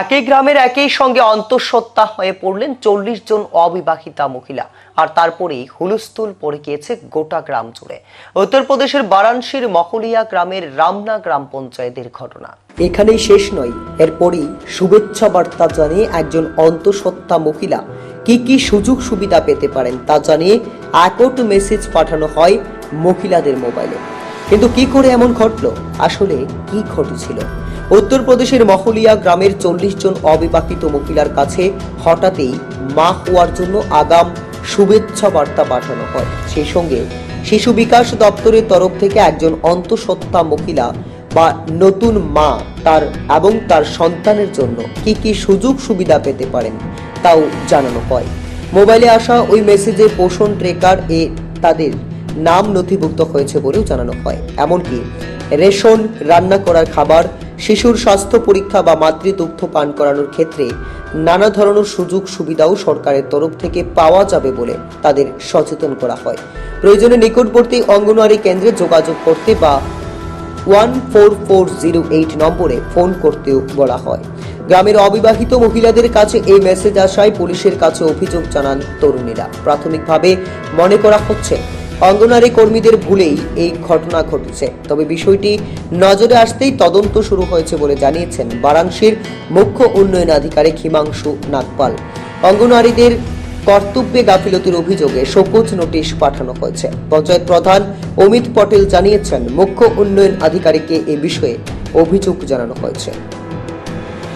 একই গ্রামের একই সঙ্গে অন্তঃসত্ত্বা হয়ে পড়লেন চল্লিশ জন অবিবাহিতা মহিলা। আর তারপরেই হুলস্থুল পড়ে গিয়েছে গোটা গ্রাম জুড়ে। উত্তরপ্রদেশের বারাণসীর মহলিয়া গ্রামের রামনা গ্রাম পঞ্চায়েতের ঘটনা। এখানেই শেষ নয়, এরপরই শুভেচ্ছা বার্তা জানিয়ে একজন অন্তঃসত্ত্বা মহিলা কি কি সুযোগ সুবিধা পেতে পারেন তা জানিয়ে একট মেসেজ পাঠানো হয় মহিলাদের মোবাইলে। কিন্তু কি করে এমন ঘটলো? আসলে কি ঘটেছিল? উত্তরপ্রদেশের মহলিয়া গ্রামের চল্লিশ জন অবিবাহিত মহিলার কাছে হঠাৎই মা হওয়ার জন্য আগাম শুভেচ্ছা বার্তা পাঠানো হয়। সেই সঙ্গে শিশু বিকাশ দপ্তরের তরফ থেকে একজন অন্তঃসত্ত্বা মহিলা বা নতুন মা তার এবং তার সন্তানের জন্য কি কি সুযোগ সুবিধা পেতে পারেন তাও জানানো হয়। মোবাইলে আসা ওই মেসেজে পোষণ ট্রেকার এ তাদের নাম নথিভুক্ত হয়েছে বলেও জানানো হয়। এমনকি রেশন, রান্না করার খাবার শিশুর স্বাস্থ্য পরীক্ষা বা মাতৃদুগ্ধ পান করানোর ক্ষেত্রে নানা ধরনের সুযোগ সুবিধাও সরকারের তরফ থেকে পাওয়া যাবে বলে তাদের সচেতন করা হয়। প্রয়োজনে নিকটবর্তী অঙ্গনওয়াড়ি কেন্দ্রে যোগাযোগ করতে বা one four four zero eight নম্বরে ফোন করতেও বলা হয়। গ্রামের অবিবাহিত মহিলাদের কাছে এই মেসেজ আসায় পুলিশের কাছে অভিযোগ জানান তরুণীরা। প্রাথমিকভাবে মনে করা হচ্ছে অঙ্গনারী কর্মীদের ভুলেই এই ঘটনা ঘটেছে। তবে বিষয়টি নজরে আসতেই তদন্ত শুরু হয়েছে বলে জানিয়েছেন বারাণসীর মুখ্য উন্নয়ন আধিকারিক হিমাংশু নাগপাল। অঙ্গনারীদের কর্তব্যে গাফিলতির অভিযোগে শোকজ নোটিশ পাঠানো হয়েছে। পঞ্চায়েত প্রধান অমিত পটেল জানিয়েছেন, মুখ্য উন্নয়ন আধিকারিককে এ বিষয়ে অভিযোগ জানানো হয়েছে।